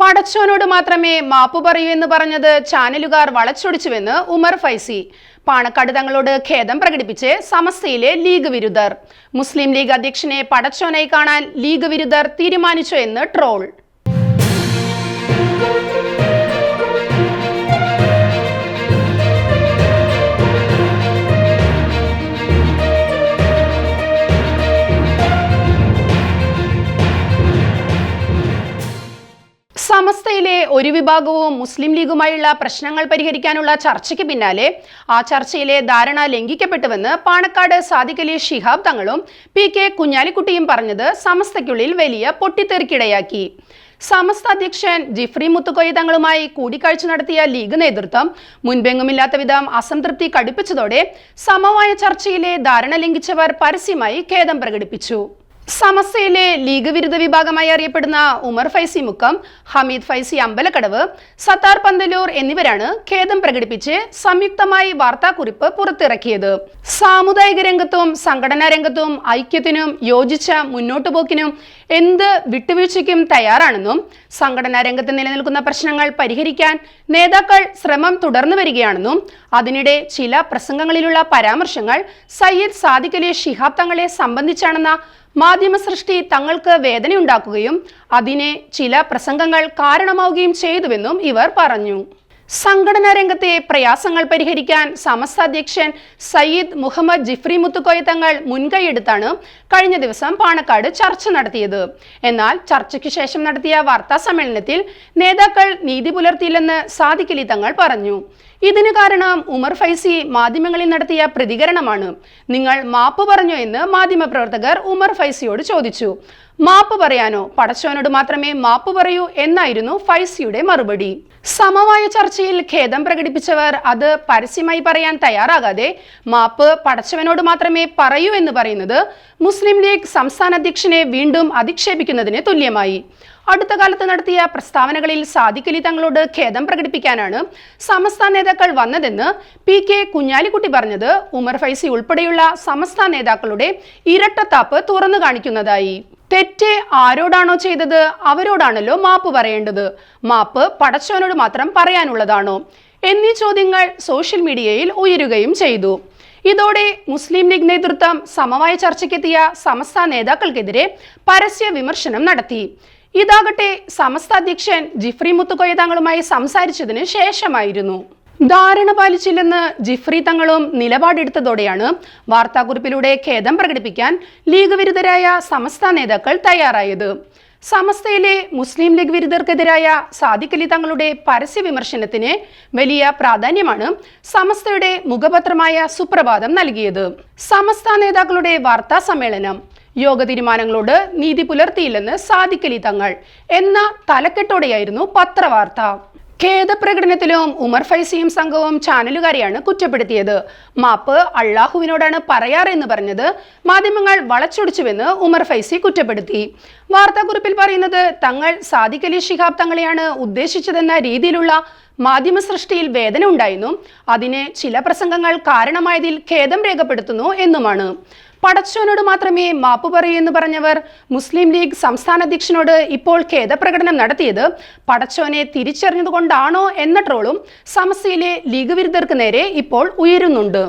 പടച്ചോനോട് മാത്രമേ മാപ്പ് പറയൂ എന്ന് പറഞ്ഞത് ചാനലുകാർ വളച്ചൊടിച്ചുവെന്ന് ഉമർ ഫൈസി. പാണക്കാട് തങ്ങളോട് ഖേദം പ്രകടിപ്പിച്ച് സമസ്തയിലെ ലീഗ് വിരുദ്ധർ. മുസ്ലിം ലീഗ് അധ്യക്ഷനെ പടച്ചോനായി കാണാൻ ലീഗ് വിരുദ്ധർ തീരുമാനിച്ചു എന്ന് ട്രോൾ. സമസ്തയിലെ ഒരു വിഭാഗവും മുസ്ലിം ലീഗുമായുള്ള പ്രശ്നങ്ങൾ പരിഹരിക്കാനുള്ള ചർച്ചയ്ക്ക് പിന്നാലെ ആ ചർച്ചയിലെ ധാരണ ലംഘിക്കപ്പെട്ടുവെന്ന് പാണക്കാട് സാദിഖലി ഷിഹാബ് തങ്ങളും പി കെ കുഞ്ഞാലിക്കുട്ടിയും പറഞ്ഞത് സമസ്തയ്ക്കുള്ളിൽ വലിയ പൊട്ടിത്തെറിക്കിടയാക്കി. സമസ്ത അധ്യക്ഷൻ ജിഫ്രി മുത്തുക്കോയ തങ്ങളുമായി കൂടിക്കാഴ്ച നടത്തിയ ലീഗ് നേതൃത്വം മുൻപെങ്ങുമില്ലാത്ത വിധം അസംതൃപ്തി കടുപ്പിച്ചതോടെ സമവായ ചർച്ചയിലെ ധാരണ ലംഘിച്ചവർ പരസ്യമായി ഖേദം പ്രകടിപ്പിച്ചു. സമസ്തയിലെ ലീഗ് വിരുദ്ധ വിഭാഗമായി അറിയപ്പെടുന്ന ഉമർ ഫൈസി മുക്കം ഹമീദ് ഫൈസി അമ്പലക്കടവ് സത്താർ പന്തലൂർ എന്നിവരാണ് ഖേദം പ്രകടിപ്പിച്ച് സംയുക്തമായി വാർത്താക്കുറിപ്പ് പുറത്തിറക്കിയത്. സാമുദായിക രംഗത്തും സംഘടനാ രംഗത്തും ഐക്യത്തിനും യോജിച്ച മുന്നോട്ടുപോക്കിനും എന്ത് വിട്ടുവീഴ്ചയ്ക്കും തയ്യാറാണെന്നും സംഘടനാ രംഗത്ത് നിലനിൽക്കുന്ന പ്രശ്നങ്ങൾ പരിഹരിക്കാൻ നേതാക്കൾ ശ്രമം തുടർന്നു വരികയാണെന്നും അതിനിടെ ചില പ്രസംഗങ്ങളിലുള്ള പരാമർശങ്ങൾ സയ്യിദ് സാദിഖലി ശിഹാബ് തങ്ങളെ സംബന്ധിച്ചാണെന്ന മാധ്യമ സൃഷ്ടി തങ്ങൾക്ക് വേദനയുണ്ടാക്കുകയും അതിനെ ചില പ്രസംഗങ്ങൾ കാരണമാവുകയും ചെയ്തുവെന്നും ഇവർ പറഞ്ഞു. സംഘടനാ രംഗത്തെ പ്രയാസങ്ങൾ പരിഹരിക്കാൻ സമസ്ത അധ്യക്ഷൻ സയ്യിദ് മുഹമ്മദ് ജിഫ്രി മുത്തുക്കോയ തങ്ങൾ മുൻകൈയെടുത്താണ് കഴിഞ്ഞ ദിവസം പാണക്കാട് ചർച്ച നടത്തിയത്. എന്നാൽ ചർച്ചയ്ക്ക് ശേഷം നടത്തിയ വാർത്താ സമ്മേളനത്തിൽ നേതാക്കൾ നീതി പുലർത്തിയില്ലെന്ന് സാദിഖലി തങ്ങൾ പറഞ്ഞു. ഇതിന് കാരണം ഉമർ ഫൈസി മാധ്യമങ്ങളിൽ നടത്തിയ പ്രതികരണമാണ്. നിങ്ങൾ മാപ്പ് പറഞ്ഞു എന്ന് മാധ്യമപ്രവർത്തകർ ഉമർ ഫൈസിയോട് ചോദിച്ചു. മാപ്പ് പറയാനോ? പടച്ചവനോട് മാത്രമേ മാപ്പ് പറയൂ എന്നായിരുന്നു ഫൈസിയുടെ മറുപടി. സമവായ ചർച്ചയിൽ ഖേദം പ്രകടിപ്പിച്ചവർ അത് പരസ്യമായി പറയാൻ തയ്യാറാകാതെ മാപ്പ് പടച്ചവനോട് മാത്രമേ പറയൂ എന്ന് പറയുന്നത് മുസ്ലിം ലീഗ് സംസ്ഥാന അധ്യക്ഷനെ വീണ്ടും അധിക്ഷേപിക്കുന്നതിന് തുല്യമായി. അടുത്ത കാലത്ത് നടത്തിയ പ്രസ്താവനകളിൽ സാദിഖലി തങ്ങളോട് ഖേദം പ്രകടിപ്പിക്കാനാണ് സമസ്ത നേതാക്കൾ വന്നതെന്ന് പി കെ കുഞ്ഞാലിക്കുട്ടി പറഞ്ഞത്. ഉമർ ഫൈസി ഉൾപ്പെടെയുള്ള സമസ്ത നേതാക്കളുടെ ഇരട്ടത്താപ്പ് തുറന്നു കാണിക്കുന്നതായി. തെറ്റ് ആരോടാണോ ചെയ്തത് അവരോടാണല്ലോ മാപ്പ് പറയേണ്ടത്. മാപ്പ് പടച്ചവനോട് മാത്രം പറയാനുള്ളതാണോ എന്നീ ചോദ്യങ്ങൾ സോഷ്യൽ മീഡിയയിൽ ഉയരുകയും ചെയ്തു. ഇതോടെ മുസ്ലിം ലീഗ് നേതൃത്വം സമവായ ചർച്ചയ്ക്കെത്തിയ സമസ്ത നേതാക്കൾക്കെതിരെ പരസ്യ വിമർശനം നടത്തി. ഇതാകട്ടെ സമസ്ത അധ്യക്ഷൻ ജിഫ്രി മുത്തുക്കോയ തങ്ങളുമായി സംസാരിച്ചതിന് ശേഷമായിരുന്നു. ധാരണ പാലിച്ചില്ലെന്ന് ജിഫ്രി തങ്ങളും നിലപാടെടുത്തതോടെയാണ് വാർത്താക്കുറിപ്പിലൂടെ ഖേദം പ്രകടിപ്പിക്കാൻ ലീഗ് വിരുദ്ധരായ സമസ്ത നേതാക്കൾ തയ്യാറായത്. സമസ്തയിലെ മുസ്ലിം ലീഗ് വിരുദ്ധർക്കെതിരായ സാദിഖ് അലി തങ്ങളുടെ പരസ്യ വിമർശനത്തിന് വലിയ പ്രാധാന്യമാണ് സമസ്തയുടെ മുഖപത്രമായ സുപ്രഭാതം നൽകിയത്. സമസ്ത നേതാക്കളുടെ വാർത്താ സമ്മേളനം യോഗ തീരുമാനങ്ങളോട് നീതി പുലർത്തിയില്ലെന്ന് സാദിഖലി തങ്ങൾ. എന്ന തലക്കെട്ടോടെയായിരുന്നു പത്രവാർത്ത. ഖേദപ്രകടനത്തിലും ഉമർ ഫൈസിയും സംഘവും ചാനലുകാരെയാണ് കുറ്റപ്പെടുത്തിയത്. മാപ്പ് അള്ളാഹുവിനോടാണ് പറയാറ് എന്ന് പറഞ്ഞത് മാധ്യമങ്ങൾ വളച്ചൊടിച്ചുവെന്ന് ഉമർ ഫൈസി കുറ്റപ്പെടുത്തി. വാർത്താക്കുറിപ്പിൽ പറയുന്നത് തങ്ങൾ സാദിഖലി ശിഹാബ് തങ്ങളെയാണ് ഉദ്ദേശിച്ചതെന്ന രീതിയിലുള്ള മാധ്യമ സൃഷ്ടിയിൽ വേദന ഉണ്ടായിരുന്നു അതിന് ചില പ്രസംഗങ്ങൾ കാരണമായതിൽ ഖേദം രേഖപ്പെടുത്തുന്നു എന്നുമാണ്. പടച്ചോനോട് മാത്രമേ മാപ്പ് പറയൂ എന്ന് പറഞ്ഞവർ മുസ്ലിം ലീഗ് സംസ്ഥാന അധ്യക്ഷനോട് ഇപ്പോൾ ഖേദപ്രകടനം നടത്തിയത് പടച്ചോനെ തിരിച്ചറിഞ്ഞതുകൊണ്ടാണോ എന്ന ട്രോളും സമസ്യയിലെ ലീഗ് വിരുദ്ധർക്ക് നേരെ ഇപ്പോൾ ഉയരുന്നുണ്ട്.